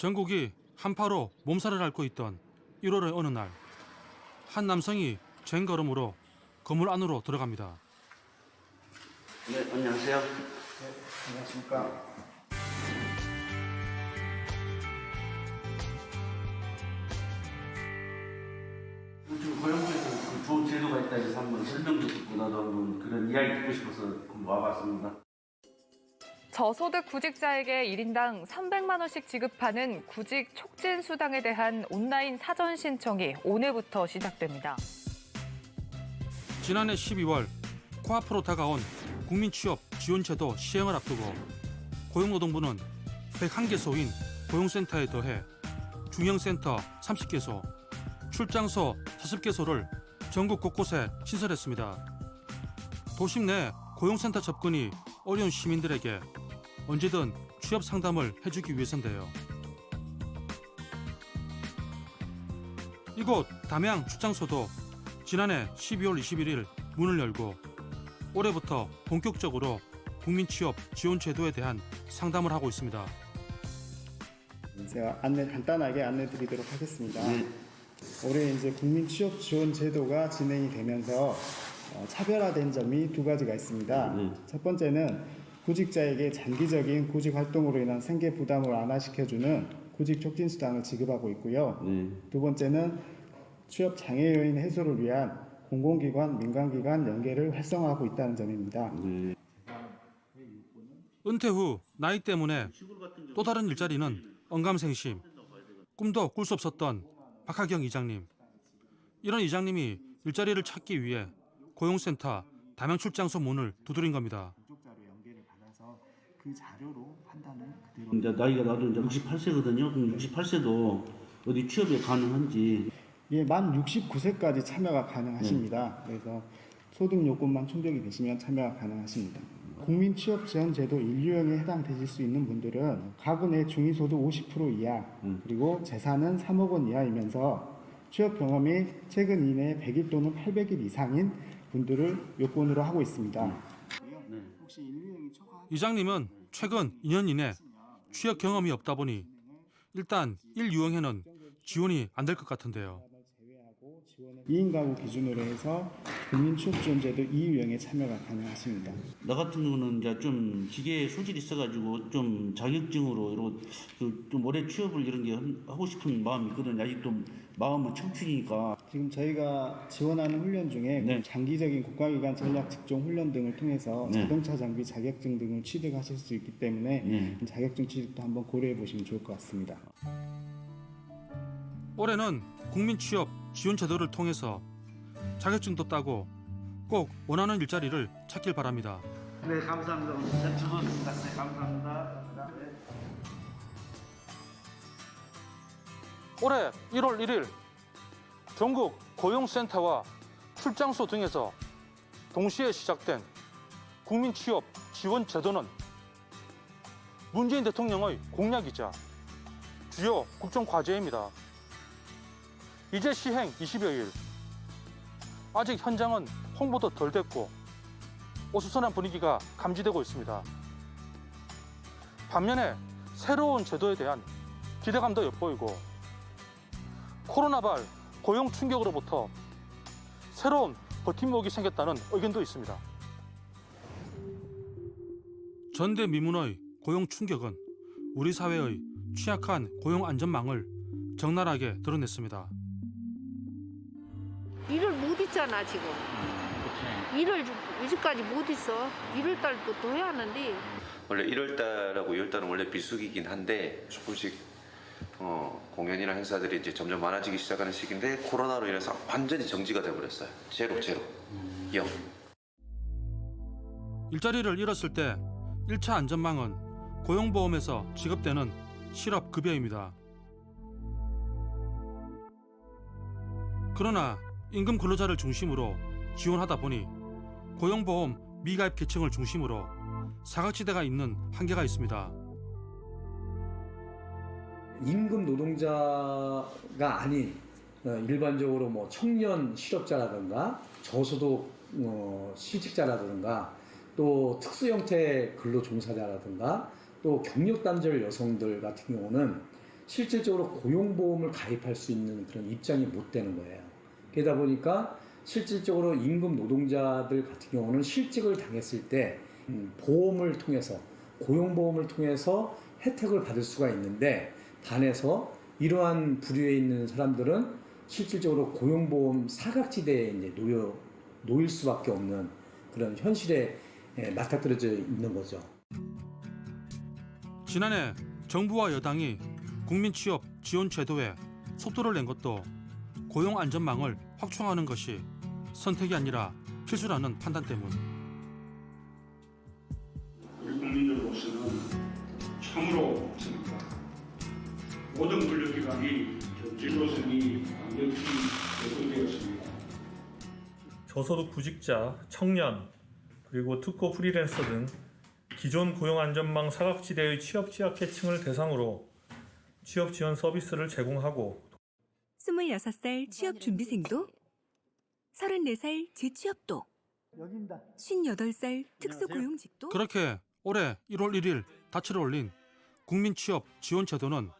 전국이 한파로 몸살을 앓고 있던 1월의 어느 날 한 남성이 쟁 걸음으로 건물 안으로 들어갑니다. 네, 안녕하세요. 안녕하십니까. 요즘 고용부에서 그 좋은 제도가 있다 해서 한번 설명도 듣고 나도 한번 그런 이야기 듣고 싶어서 와봤습니다. 저소득 구직자에게 1인당 300만 원씩 지급하는 구직 촉진 수당에 대한 온라인 사전 신청이 오늘부터 시작됩니다. 지난해 12월 코앞으로 다가온 국민 취업 지원제도 시행을 앞두고 고용노동부는 101개소인 고용센터에 더해 중형센터 30개소, 출장소 40개소를 전국 곳곳에 시설했습니다. 도심 내 고용센터 접근이 어려운 시민들에게 언제든 취업 상담을 해주기 위해서인데요. 이곳 담양 출장소도 지난해 12월 21일 문을 열고 올해부터 본격적으로 국민 취업 지원 제도에 대한 상담을 하고 있습니다. 제가 안내 간단하게 안내 드리도록 하겠습니다. 네. 올해 이제 국민 취업 지원 제도가 진행이 되면서 어, 차별화된 점이 두 가지가 있습니다. 네. 첫 번째는 구직자에게 장기적인 구직 활동으로 인한 생계 부담을 완화시켜주는 구직 촉진 수당을 지급하고 있고요. 네. 두 번째는 취업 장애 요인 해소를 위한 공공기관, 민간기관 연계를 활성화하고 있다는 점입니다. 네. 은퇴 후 나이 때문에 또 다른 일자리는 언감생심, 꿈도 꿀 수 없었던 박하경 이장님. 이런 이장님이 일자리를 찾기 위해 고용센터 담양 출장소 문을 두드린 겁니다. 그쪽 자료 연계를 받아서 그 자료로 판단을 그대로 이제 나이가 나도 이제 68세거든요. 그럼 68세도 어디 취업에 가능한지 예, 만 69세까지 참여가 가능하십니다. 그래서 소득 요건만 충족이 되시면 참여가 가능하십니다. 국민 취업 지원 제도 1유형에 해당되실 수 있는 분들은 가구 내 중위소득 50% 이하 음. 그리고 재산은 3억 원 이하이면서 취업 경험이 최근 이내에 100일 또는 800일 이상인 분들을 요건으로 하고 있습니다. 네. 혹시 1유형 이 이장님은 최근 2년 이내 취업 경험이 없다 보니 일단 1 유형에는 지원이 안 될 것 같은데요. 제외하고 지원을 2인 가구 기준으로 해서 국민 취업 지원 제도 2 유형에 참여가 가능하십니다. 나 같은 경우는 이제 좀 기계에 소질이 있어가지고 좀 자격증으로 이런 그좀 오래 취업을 이런 게 하고 싶은 마음이 있거든요. 아직도 마음은 청춘이니까 지금 저희가 지원하는 훈련 중에 네. 장기적인 국가기관 전략 직종 훈련 등을 통해서 네. 자동차 장비 자격증 등을 취득하실 수 있기 때문에 네. 자격증 취득도 한번 고려해 보시면 좋을 것 같습니다. 올해는 국민 취업 지원 제도를 통해서 자격증도 따고 꼭 원하는 일자리를 찾길 바랍니다. 네 감사합니다. 오늘 즐거웠습니다. 네 감사합니다. 네. 올해 1월 1일 전국 고용센터와 출장소 등에서 동시에 시작된 국민 취업 지원 제도는 문재인 대통령의 공약이자 주요 국정 과제입니다. 이제 시행 20여일. 아직 현장은 홍보도 덜 됐고 어수선한 분위기가 감지되고 있습니다. 반면에 새로운 제도에 대한 기대감도 엿보이고 코로나발 고용 충격으로부터 새로운 버팀목이 생겼다는 의견도 있습니다. 전대 미문의 고용 충격은 우리 사회의 취약한 고용 안전망을 적나라하게 드러냈습니다. 일을 못 있잖아 지금 일을 요즘까지 못 있어 1월 달부터 해야 하는데 원래 1월 달하고 2월 달은 원래 비수기이긴 한데 조금씩 어, 공연이나 행사들이 이제 점점 많아지기 시작하는 시기인데 코로나로 인해서 완전히 정지가 돼 버렸어요. 제로 제로. 영. 일자리를 잃었을 때 1차 안전망은 고용보험에서 지급되는 실업급여입니다. 그러나 임금 근로자를 중심으로 지원하다 보니 고용보험 미가입 계층을 중심으로 사각지대가 있는 한계가 있습니다. 임금 노동자가 아닌 어, 일반적으로 뭐 청년 실업자라든가 저소득 어, 실직자라든가 또 특수 형태 근로 종사자라든가 또 경력 단절 여성들 같은 경우는 실질적으로 고용보험을 가입할 수 있는 그런 입장이 못 되는 거예요. 그러다 보니까 실질적으로 임금 노동자들 같은 경우는 실직을 당했을 때 음, 보험을 통해서 고용보험을 통해서 혜택을 받을 수가 있는데 반해서 이러한 부류에 있는 사람들은 실질적으로 고용보험 사각지대에 이제 놓여 놓일 수밖에 없는 그런 현실에 예, 맞닥뜨려져 있는 거죠. 지난해 정부와 여당이 국민 취업 지원 제도에 속도를 낸 것도 고용 안전망을 확충하는 것이 선택이 아니라 필수라는 판단 때문. 우리 국민들 로서는 참으로 없습니다. 모든 분류기관이 진로선이 완벽히 개선되었습니다. 저소득 구직자, 청년, 그리고 특고 프리랜서 등 기존 고용 안전망 사각지대의 취업 취약계층을 대상으로 취업 지원 서비스를 제공하고 26살 취업 준비생도 34살 재취업도 58살 특수고용직도. 그렇게 올해 1월 1일 다치를 올린 국민 취업 지원 제도는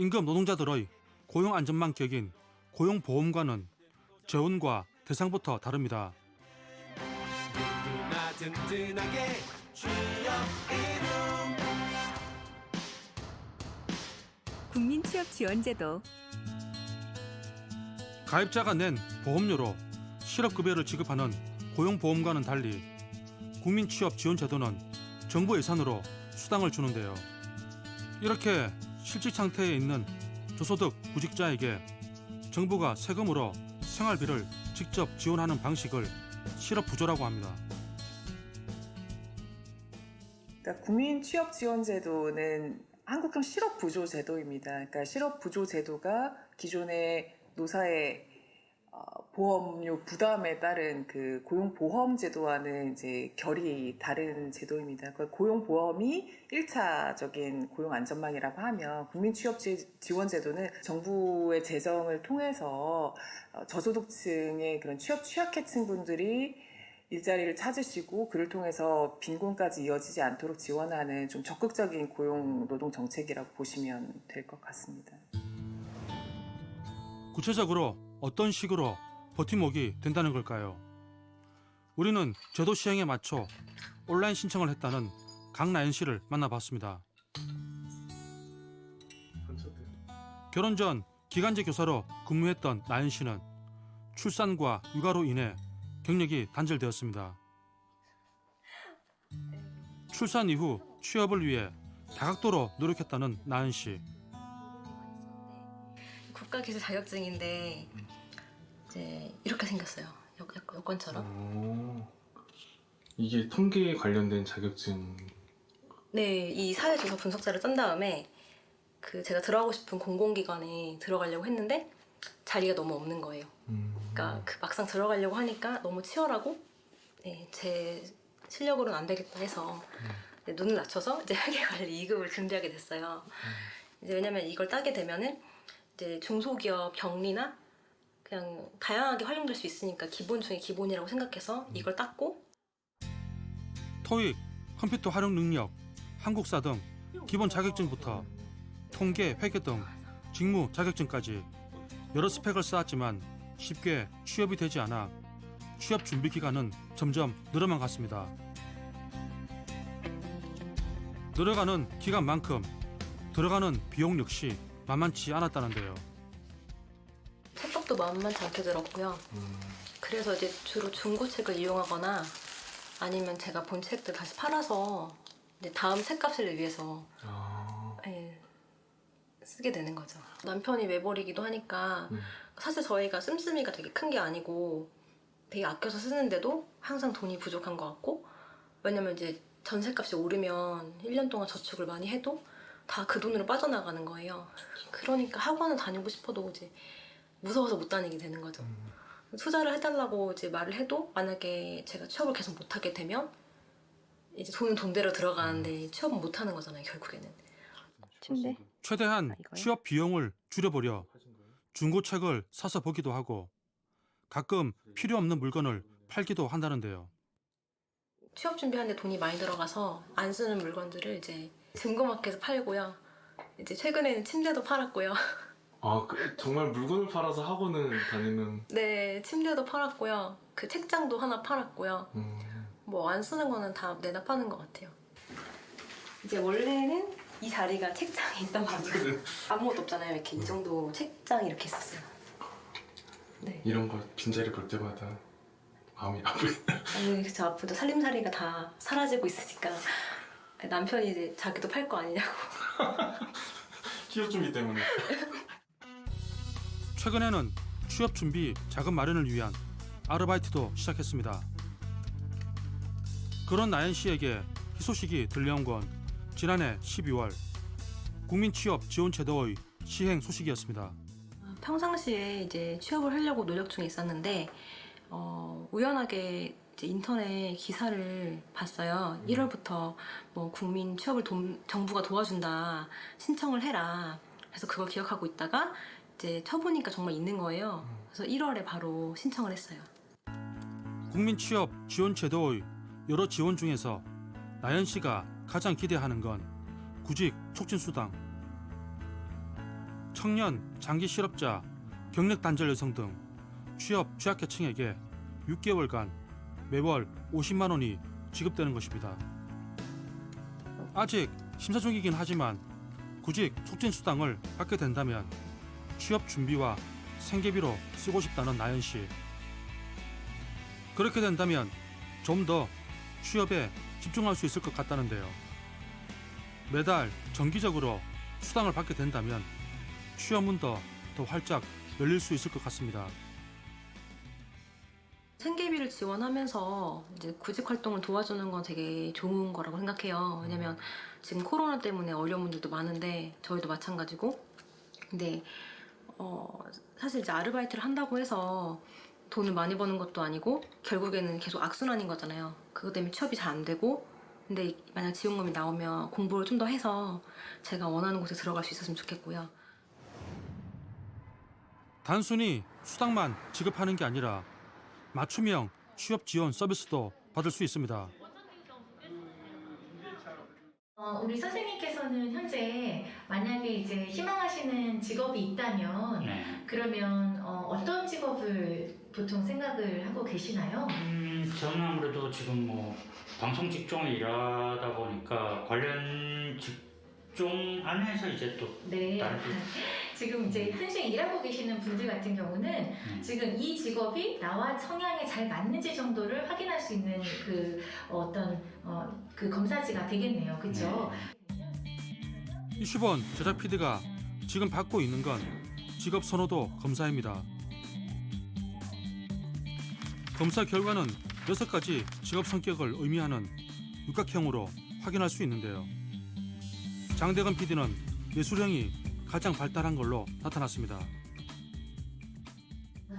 임금 노동자들의 고용 안전망 격인 고용보험과는 재원과 대상부터 다릅니다. 국민 취업 지원제도 가입자가 낸 보험료로 실업급여를 지급하는 고용보험과는 달리 국민 취업 지원 제도는 정부 예산으로 수당을 주는데요. 이렇게 실직 상태에 있는 저소득 구직자에게 정부가 세금으로 생활비를 직접 지원하는 방식을 실업 부조라고 합니다. 그러니까 국민 취업 지원 제도는 한국형 실업 부조 제도입니다. 그러니까 실업 부조 제도가 기존의 노사의 어, 보험료 부담에 따른 그 고용 보험 제도와는 이제 결이 다른 제도입니다. 그 고용 보험이 1차적인 고용 안전망이라고 하면 국민 취업 지- 지원 제도는 정부의 재정을 통해서 어, 저소득층의 그런 취업 취약계층 분들이 일자리를 찾으시고 그를 통해서 빈곤까지 이어지지 않도록 지원하는 좀 적극적인 고용 노동 정책이라고 보시면 될 것 같습니다. 구체적으로 어떤 식으로 버팀목이 된다는 걸까요? 우리는 제도 시행에 맞춰 온라인 신청을 했다는 강나연 씨를 만나봤습니다. 결혼 전 기간제 교사로 근무했던 나연 씨는 출산과 육아로 인해 경력이 단절되었습니다. 출산 이후 취업을 위해 다각도로 노력했다는 나연 씨. 국가기술 자격증인데 이제 이렇게 생겼어요. 여, 여- 여권처럼. 오, 이게 통계에 관련된 자격증. 네, 이 사회조사 분석자를 짠 다음에 그 제가 들어가고 싶은 공공기관에 들어가려고 했는데 자리가 너무 없는 거예요. 음, 그러니까 그 막상 들어가려고 하니까 너무 치열하고 네, 제 실력으로는 안 되겠다 해서 네, 눈을 낮춰서 이제 회계관리 2급을 준비하게 됐어요. 이제 왜냐면 이걸 따게 되면은 이제 중소기업 격리나 그냥 다양하게 활용될 수 있으니까 기본 중에 기본이라고 생각해서 이걸 땄고 토익, 컴퓨터 활용 능력, 한국사 등 기본 자격증부터 통계, 회계 등 직무 자격증까지 여러 스펙을 쌓았지만 쉽게 취업이 되지 않아 취업 준비 기간은 점점 늘어만 갔습니다. 늘어가는 기간만큼 들어가는 비용 역시 만만치 않았다는데요. 책값도 만만치 않게 들었고요. 음, 그래서 이제 주로 중고책을 이용하거나 아니면 제가 본 책들 다시 팔아서 이제 다음 책값을 위해서 아, 예, 쓰게 되는 거죠. 남편이 외벌이기도 하니까 음. 사실 저희가 씀씀이가 되게 큰 게 아니고 되게 아껴서 쓰는데도 항상 돈이 부족한 것 같고 왜냐면 이제 전세값이 오르면 1년 동안 저축을 많이 해도 다 그 돈으로 빠져나가는 거예요. 그러니까 학원을 다니고 싶어도 이제 무서워서 못 다니게 되는 거죠. 투자를 해달라고 이제 말을 해도 만약에 제가 취업을 계속 못하게 되면 이제 돈은 돈대로 들어가는데 취업은 못하는 거잖아요 결국에는. 침대. 최대한 아? 취업 비용을 줄여보려 중고책을 사서 보기도 하고 가끔 필요 없는 물건을 팔기도 한다는데요. 취업 준비하는데 돈이 많이 들어가서 안 쓰는 물건들을 이제 중고마켓에서 팔고요. 이제 최근에는 침대도 팔았고요. 아, 그, 정말 물건을 팔아서 학원을 다니는. 네, 침대도 팔았고요. 그 책장도 하나 팔았고요. 음, 뭐 안 쓰는 거는 다 내다 파는 것 같아요. 이제 원래는 이 자리가 책장이 있단 말이에요. 아무것도 없잖아요. 이렇게 이 정도 책장이 이렇게 있었어요. 네. 이런 걸 빈자리 볼 때마다 마음이 아프게. 아니 저 앞으로 살림살이가 다 사라지고 있으니까 남편이 이제 자기도 팔 거 아니냐고. 취업 준비 때문에. 최근에는 취업 준비 자금 마련을 위한 아르바이트도 시작했습니다. 그런 나연 씨에게 희소식이 들려온 건 지난해 12월 국민 취업 지원 제도의 시행 소식이었습니다. 평상시에 이제 취업을 하려고 노력 중에 있었는데 어, 우연하게 이제 인터넷 기사를 봤어요. 1월부터 뭐 국민 취업을 도- 정부가 도와준다 신청을 해라. 그래서 그걸 기억하고 있다가 이제 쳐보니까 정말 있는 거예요. 그래서 1월에 바로 신청을 했어요. 국민 취업 지원 제도의 여러 지원 중에서 나연 씨가 가장 기대하는 건 구직 촉진 수당. 청년, 장기 실업자, 경력 단절 여성 등 취업 취약계층에게 6개월간 매월 50만 원이 지급되는 것입니다. 아직 심사 중이긴 하지만 구직 촉진 수당을 받게 된다면 취업 준비와 생계비로 쓰고 싶다는 나연 씨. 그렇게 된다면 좀 더 취업에 집중할 수 있을 것 같다는데요. 매달 정기적으로 수당을 받게 된다면 취업 문도 더 활짝 열릴 수 있을 것 같습니다. 생계비를 지원하면서 이제 구직 활동을 도와주는 건 되게 좋은 거라고 생각해요. 왜냐면 지금 코로나 때문에 어려운 분들도 많은데 저희도 마찬가지고. 근데 어, 사실 이제 아르바이트를 한다고 해서 돈을 많이 버는 것도 아니고 결국에는 계속 악순환인 거잖아요. 그것 때문에 취업이 잘 안 되고 근데 만약 지원금이 나오면 공부를 좀 더 해서 제가 원하는 곳에 들어갈 수 있었으면 좋겠고요. 단순히 수당만 지급하는 게 아니라 맞춤형 취업 지원 서비스도 받을 수 있습니다. 어, 우리 선생님께서는 현재 만약에 이제 희망하시는 직업이 있다면 그러면 어, 떤 직업을 보통 생각을 하고 계시나요? 음, 저는 아무래도 지금 뭐 방송 직종에 일하다 보니까 관련 직종 안에서 이제 또 네. 다른 또 지금 이제 현재 일하고 계시는 분들 같은 경우는 지금 이 직업이 나와 성향에 잘 맞는지 정도를 확인할 수 있는 그 어떤 어, 그 검사지가 되겠네요. 그렇죠? 이슈본 제작 PD가 지금 받고 있는 건 직업 선호도 검사입니다. 검사 결과는 여섯 가지 직업 성격을 의미하는 육각형으로 확인할 수 있는데요. 장대건 PD는 예술형이 가장 발달한 걸로 나타났습니다.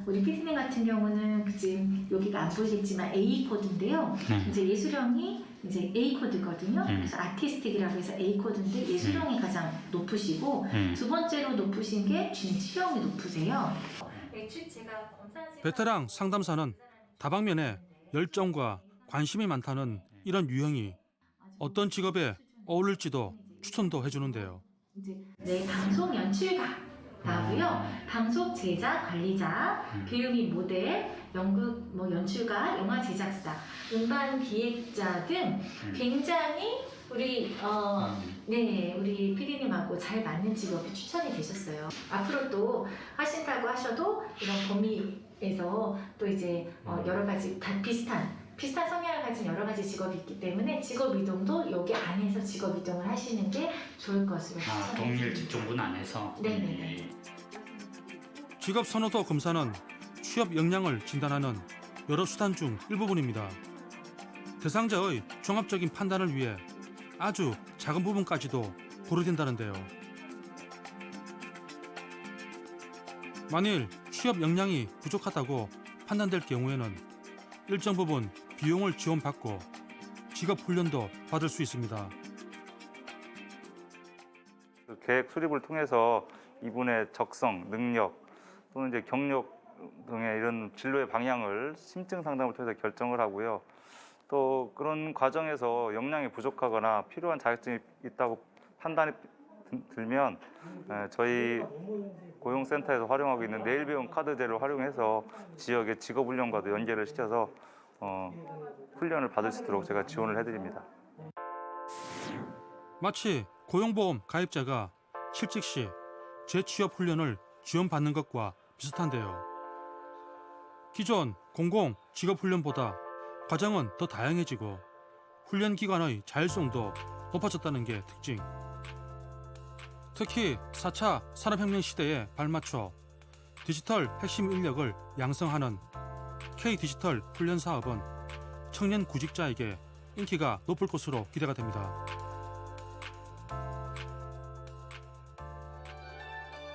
우리 피디님 같은 경우는 그 지금 여기가 안 보이겠지만 A 코드인데요. 네. 이제 예술형이 이제 A 코드거든요. 네. 그래서 아티스틱이라고 해서 A 코드인데 예술형이 가장 높으시고 네. 두 번째로 높으신 게 진취형이 높으세요. 베테랑 상담사는 다방면에 열정과 관심이 많다는 이런 유형이 어떤 직업에 어울릴지도 추천도 해주는데요. 네, 방송 연출가. 나고요. 방송 제작 관리자, 배우 및 모델, 연극 뭐 연출가, 영화 제작사, 음반 기획자 등 굉장히 우리 어, 네, 우리 PD님하고 잘 맞는 직업이 추천이 되셨어요. 앞으로 또 하신다고 하셔도 이런 범위에서 또 이제 어, 여러 가지 다 비슷한 비슷한 성향을 가진 여러 가지 직업이 있기 때문에 직업 이동도 여기 안에서 직업 이동을 하시는 게 좋을 것으로 아, 동일 드립니다. 직종군 안에서 네네 네. 직업 선호도 검사는 취업 역량을 진단하는 여러 수단 중 일부분입니다. 대상자의 종합적인 판단을 위해 아주 작은 부분까지도 고려된다는데요. 만일 취업 역량이 부족하다고 판단될 경우에는 일정 부분 비용을 지원받고 직업 훈련도 받을 수 있습니다. 그 계획 수립을 통해서 이분의 적성, 능력 또는 이제 경력 등의 이런 진로의 방향을 심층 상담을 통해서 결정을 하고요. 또 그런 과정에서 역량이 부족하거나 필요한 자격증이 있다고 판단이 드- 들면 에, 저희 고용센터에서 활용하고 있는 내일 배움 카드제를 활용해서 지역의 직업훈련과도 연계를 시켜서 어, 훈련을 받을 수 있도록 제가 지원을 해드립니다. 마치 고용보험 가입자가 실직 시 재취업 훈련을 지원받는 것과 비슷한데요. 기존 공공 직업 훈련보다 과정은 더 다양해지고 훈련 기관의 자율성도 높아졌다는 게 특징. 특히 4차 산업혁명 시대에 발맞춰 디지털 핵심 인력을 양성하는 K 디지털 훈련 사업은 청년 구직자에게 인기가 높을 것으로 기대가 됩니다.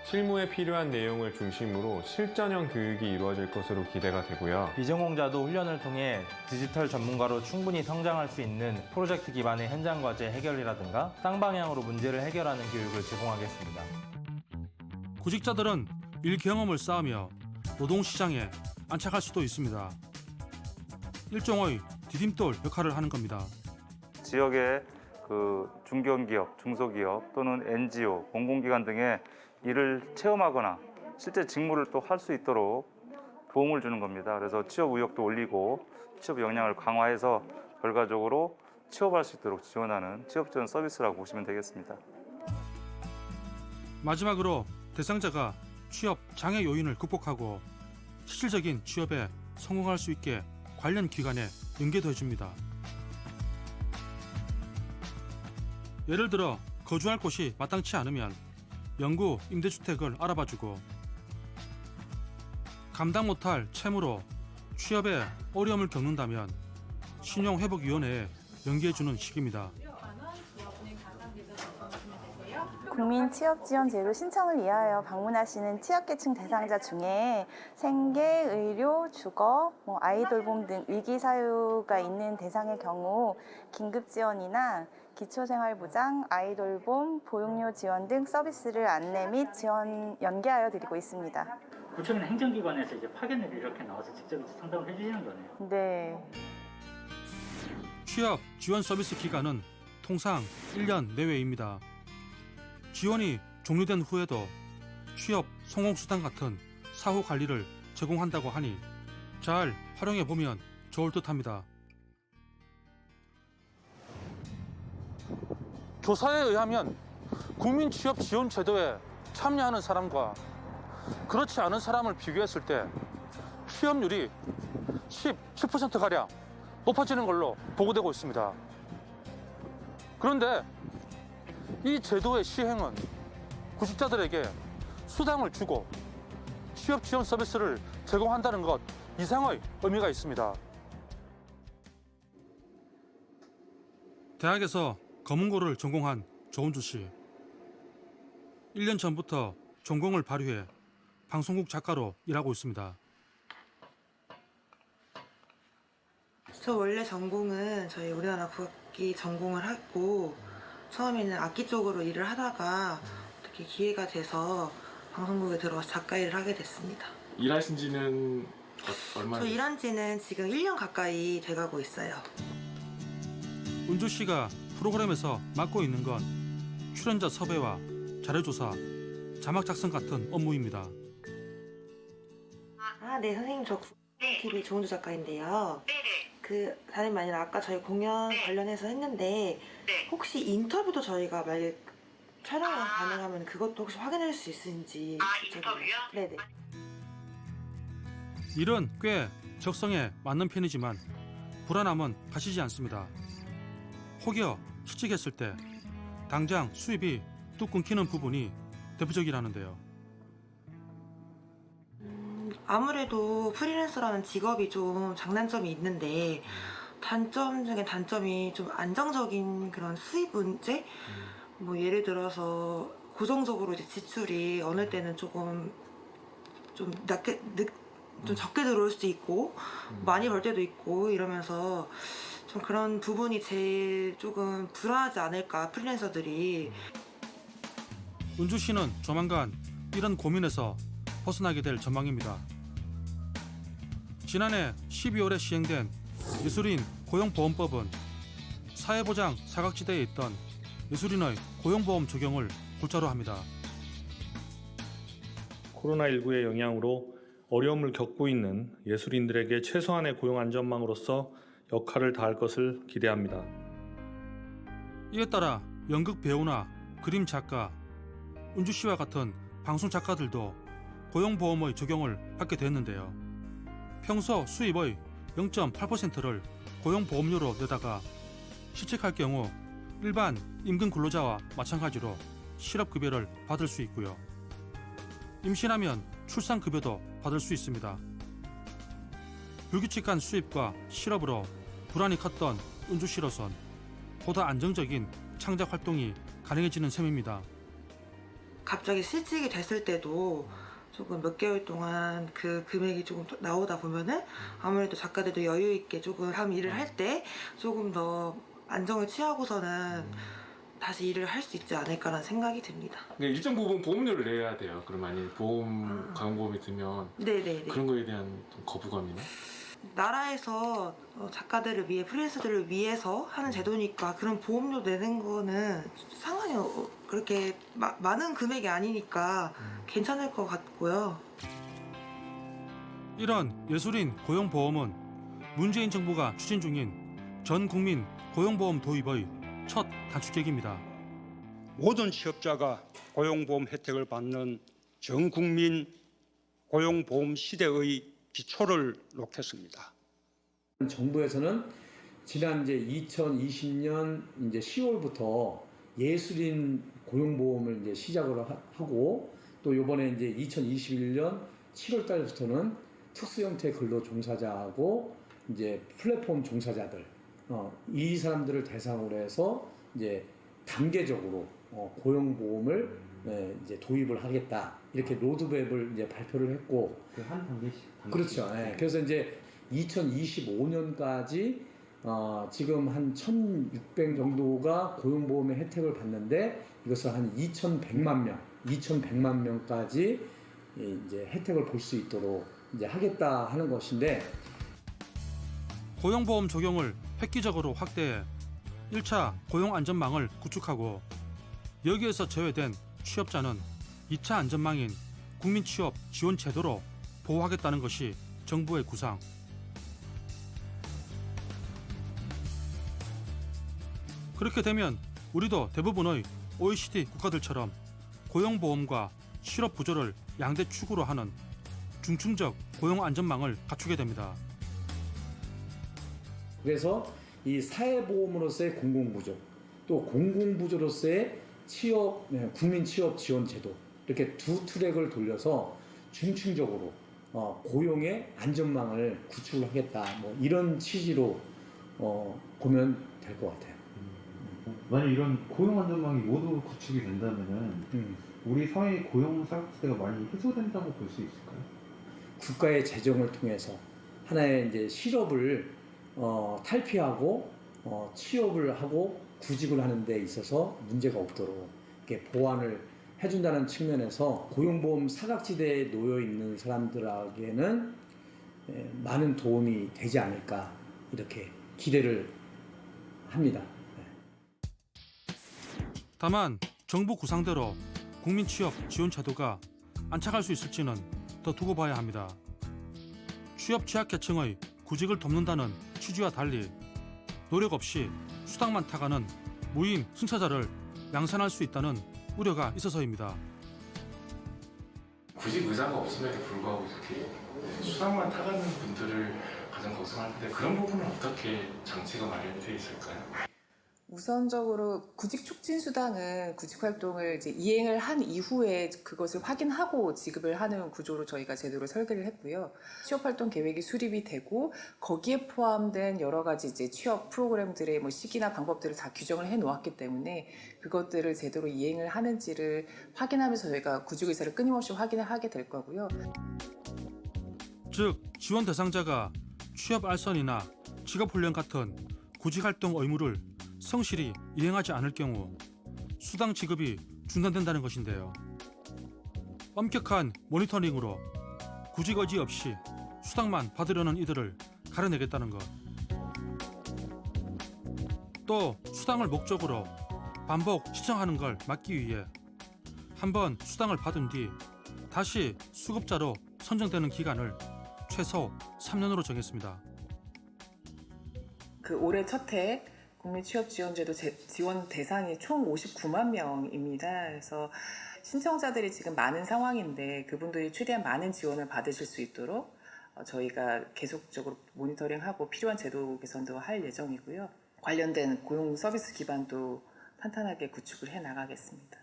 실무에 필요한 내용을 중심으로 실전형 교육이 이루어질 것으로 기대가 되고요. 비전공자도 훈련을 통해 디지털 전문가로 충분히 성장할 수 있는 프로젝트 기반의 현장 과제 해결이라든가 쌍방향으로 문제를 해결하는 교육을 제공하겠습니다. 구직자들은 일 경험을 쌓으며 노동시장에 안착할 수도 있습니다. 일종의 디딤돌 역할을 하는 겁니다. 지역의 그 중견기업, 중소기업 또는 NGO, 공공기관 등의 일을 체험하거나 실제 직무를 또 할 수 있도록 도움을 주는 겁니다. 그래서 취업 의욕도 올리고 취업 역량을 강화해서 결과적으로 취업할 수 있도록 지원하는 취업 지원 서비스라고 보시면 되겠습니다. 마지막으로 대상자가 취업 장애 요인을 극복하고 실질적인 취업에 성공할 수 있게 관련 기관에 연계도 해줍니다. 예를 들어 거주할 곳이 마땅치 않으면 영구 임대주택을 알아봐주고 감당 못할 채무로 취업에 어려움을 겪는다면 신용회복위원회에 연계해주는 식입니다. 국민 취업 지원 제도 신청을 위하여 방문하시는 취약계층 대상자 중에 생계, 의료, 주거, 뭐 아이돌봄 등 위기 사유가 있는 대상의 경우 긴급 지원이나 기초생활보장, 아이돌봄, 보육료 지원 등 서비스를 안내 및 지원 연계하여 드리고 있습니다. 구청이나 행정기관에서 이제 파견을 이렇게 나와서 직접 이제 상담을 해주시는 거네요. 네. 취업 지원 서비스 기간은 통상 1년 내외입니다. 지원이 종료된 후에도 취업 성공 수당 같은 사후 관리를 제공한다고 하니 잘 활용해 보면 좋을 듯 합니다. 조사에 의하면 국민 취업 지원 제도에 참여하는 사람과 그렇지 않은 사람을 비교했을 때 취업률이 17% 가량 높아지는 걸로 보고되고 있습니다. 그런데 이 제도의 시행은 구직자들에게 수당을 주고 취업 지원 서비스를 제공한다는 것 이상의 의미가 있습니다. 대학에서 검은고를 전공한 조은주 씨. 1년 전부터 전공을 발휘해 방송국 작가로 일하고 있습니다. 저 원래 전공은 저희 우리나라 국악기 전공을 했고 처음에는 악기 쪽으로 일을 하다가 어떻게 기회가 돼서 방송국에 들어와서 작가 일을 하게 됐습니다. 일하신 지는 어- 얼마나 저 일한 지는 지금 1년 가까이 돼가고 있어요. 은주 씨가 프로그램에서 맡고 있는 건 출연자 섭외와 자료 조사, 자막 작성 같은 업무입니다. 아, 네, 선생님 저 TV 조은주 작가인데요. 그 다름이 아니라 아까 저희 공연 관련해서 했는데 혹시 인터뷰도 저희가 만약에 촬영이 가능하면 그것도 혹시 확인해 줄수 있으신지 아, 인터뷰요? 네네. 일은 꽤 적성에 맞는 편이지만 불안함은 가시지 않습니다. 혹여 실직했을 때 당장 수입이 뚝 끊기는 부분이 대표적이라는데요. 아무래도 프리랜서라는 직업이 좀 장단점이 있는데 단점 중에 단점이 좀 안정적인 그런 수입 문제? 뭐 예를 들어서 고정적으로 이제 지출이 어느 때는 조금 좀 낮게 늦, 좀 적게 들어올 수도 있고 많이 벌 때도 있고 이러면서 좀 그런 부분이 제일 조금 불안하지 않을까 프리랜서들이. 은주 씨는 조만간 이런 고민에서 벗어나게 될 전망입니다. 지난해 12월에 시행된 예술인 고용보험법은 사회보장 사각지대에 있던 예술인의 고용보험 적용을 골자로 합니다. 코로나19의 영향으로 어려움을 겪고 있는 예술인들에게 최소한의 고용 안전망으로서 역할을 다할 것을 기대합니다. 이에 따라 연극 배우나 그림 작가, 은주 씨와 같은 방송 작가들도 고용보험의 적용을 받게 됐는데요. 평소 수입의 0.8%를 고용보험료로 내다가 실직할 경우 일반 임금 근로자와 마찬가지로 실업급여를 받을 수 있고요. 임신하면 출산급여도 받을 수 있습니다. 불규칙한 수입과 실업으로 불안이 컸던 은주 씨로선 보다 안정적인 창작 활동이 가능해지는 셈입니다. 갑자기 실직이 됐을 때도 조금 몇 개월 동안 그 금액이 조금 나오다 보면은 아무래도 작가들도 여유 있게 조금 다음 일을 할 때 조금 더 안정을 취하고서는 다시 일을 할 수 있지 않을까라는 생각이 듭니다. 근데 일정 부분 보험료를 내야 돼요. 그럼 만약 보험 가용보험이 들면 네네네. 그런 거에 대한 좀 거부감이나 나라에서 어, 작가들을 위해 프리랜서들을 위해서 하는 제도니까 그런 보험료 내는 거는 상관이 어, 그렇게 마- 많은 금액이 아니니까 괜찮을 것 같고요. 이런 예술인 고용보험은 문재인 정부가 추진 중인 전 국민 고용보험 도입의 첫 단축객입니다. 모든 취업자가 고용보험 혜택을 받는 전 국민 고용보험 시대의 기초를 놓겠습니다. 정부에서는 지난 이제 2020년 이제 10월부터 예술인 고용보험을 이제 시작을 하- 하고 또 요번에 이제 2021년 7월 달부터는 특수 형태 근로 종사자하고 이제 플랫폼 종사자들 어, 이 사람들을 대상으로 해서 이제 단계적으로 어, 고용보험을 예, 이제 도입을 하겠다 이렇게 로드맵을 이제 발표를 했고 한 단계씩. 그렇죠. 예. 그래서 이제 2025년까지 어, 지금 한 1,600 정도가 고용보험의 혜택을 받는데 이것을 한 2,100만 명, 2,100만 명까지 예, 이제 혜택을 볼 수 있도록 이제 하겠다 하는 것인데 고용보험 적용을 획기적으로 확대해 1차 고용 안전망을 구축하고 여기에서 제외된 취업자는 2차 안전망인 국민 취업 지원 제도로 보호하겠다는 것이 정부의 구상. 그렇게 되면 우리도 대부분의 OECD 국가들처럼 고용보험과 실업 부조를 양대 축으로 하는 중층적 고용 안전망을 갖추게 됩니다. 그래서 이 사회보험으로서의 공공부조 또 공공부조로서의 취업 네, 국민 취업 지원 제도 이렇게 두 트랙을 돌려서 중층적으로 어, 고용의 안전망을 구축을 하겠다 뭐 이런 취지로 어, 보면 될 것 같아요. 만약 이런 고용 안전망이 모두 구축이 된다면은 우리 사회의 고용 사각지대가 많이 해소된다고 볼 수 있을까요? 국가의 재정을 통해서 하나의 이제 실업을 어, 탈피하고 어, 취업을 하고 구직을 하는 데 있어서 문제가 없도록 이렇게 보완을 해준다는 측면에서 고용보험 사각지대에 놓여 있는 사람들에게는 에, 많은 도움이 되지 않을까 이렇게 기대를 합니다. 다만 정부 구상대로 국민 취업 지원 제도가 안착할 수 있을지는 더 두고 봐야 합니다. 취업 취약계층의 구직을 돕는다는 취지와 달리 노력 없이 수당만 타가는 무임 승차자를 양산할 수 있다는 우려가 있어서입니다. 구직 의사가 없음에도 불구하고 이렇게 수당만 타가는 분들을 가장 걱정할 텐데 그런 부분은 어떻게 장치가 마련이 되어 있을까요? 우선적으로 구직 촉진 수당은 구직 활동을 이제 이행을 한 이후에 그것을 확인하고 지급을 하는 구조로 저희가 제도를 설계를 했고요. 취업 활동 계획이 수립이 되고 거기에 포함된 여러 가지 이제 취업 프로그램들의 뭐 시기나 방법들을 다 규정을 해 놓았기 때문에 그것들을 제대로 이행을 하는지를 확인하면서 저희가 구직 의사를 끊임없이 확인을 하게 될 거고요. 즉 지원 대상자가 취업 알선이나 직업 훈련 같은 구직 활동 의무를 성실히 이행하지 않을 경우 수당 지급이 중단된다는 것인데요. 엄격한 모니터링으로 구직 의지 없이 수당만 받으려는 이들을 가려내겠다는 것. 또 수당을 목적으로 반복 시청하는 걸 막기 위해 한번 수당을 받은 뒤 다시 수급자로 선정되는 기간을 최소 3년으로 정했습니다. 그 올해 첫해 국민취업 지원제도 제- 지원 대상이 총 59만 명입니다. 그래서 신청자들이 지금 많은 상황인데 그분들이 최대한 많은 지원을 받으실 수 있도록 어, 저희가 계속적으로 모니터링하고 필요한 제도 개선도 할 예정이고요. 관련된 고용 서비스 기반도 탄탄하게 구축을 해 나가겠습니다.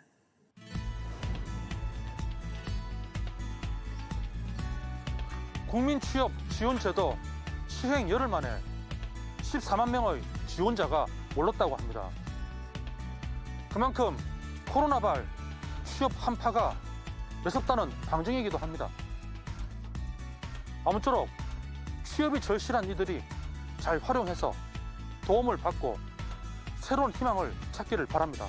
국민 취업 지원제도 시행 열흘 만에 14만 명의 지원자가 몰랐다고 합니다. 그만큼 코로나 발 취업 한파가 매섭다는 방증이기도 합니다. 아무쪼록 취업이 절실한 이들이 잘 활용해서 도움을 받고 새로운 희망을 찾기를 바랍니다.